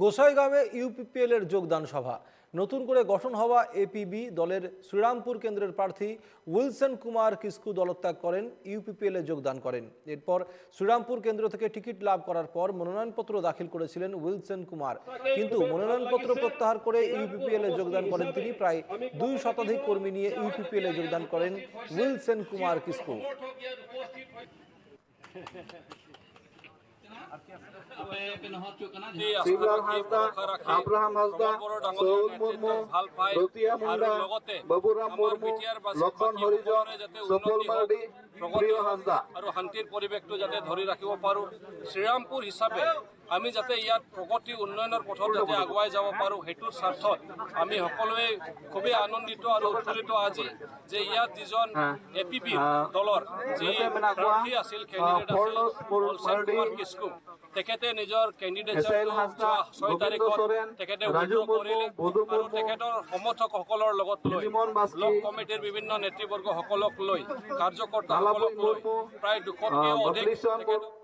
গোসাইগাঁওয়ে UPPL এর যোগদান সভা। নতুন করে গঠন হওয়া এপিবি দলের শ্রীরামপুর কেন্দ্রের প্রার্থী উইলসন কুমার কিস্কু দলত্যাগ করেন, ইউপিপিএল যোগদান করেন। এরপর শ্রীরামপুর কেন্দ্র থেকে টিকিট লাভ করার পর মনোনয়নপত্র দাখিল করেছিলেন উইলসন কুমার। কিন্তু মনোনয়নপত্র প্রত্যাহার করে ইউপিপিএল এ যোগদান করেন তিনি প্রায় দুই শতাধিক কর্মী নিয়ে ইউপিপিএল এ যোগদান করেন Wilson Kumar Kisku. Shibalal Hansda Abraham Hansda Saul Murmu Ratiya Munda Baburam Murmu Lakshman Harijan সফল মার্ডি প্রিয় হাঁসদা আৰু শান্তিৰ পৰিৱেশটো যাতে ধৰি ৰাখিব পাৰোঁ শ্ৰীৰামপুৰ হিচাপে আমি যাতে ইয়াত প্ৰগতি উন্নয়নৰ পথত যাতে আগুৱাই যাব পাৰোঁ সেইটোৰ স্বাৰ্থত আমি সকলোৱে খুবেই আনন্দিত আৰু উৎফুল্লিত আজি যে ইয়াত যিজন এ পি পি দলৰ যি প্ৰাৰ্থী আছিল কেণ্ডিডেট আছিল কুমাৰ কিস্কু তেখেতে নিজৰ কেণ্ডিডেটছৰ ছয় তাৰিখত তেখেতে উইথড্ৰ কৰিলে আৰু তেখেতৰ সমৰ্থকসকলৰ লগত লৈ ব্লক কমিটিৰ বিভিন্ন নেতৃবৰ্গসকলক লৈ কাৰ্যকৰ্তাসকলক লৈ প্ৰায় দুশতকৈও অধিক তেখেত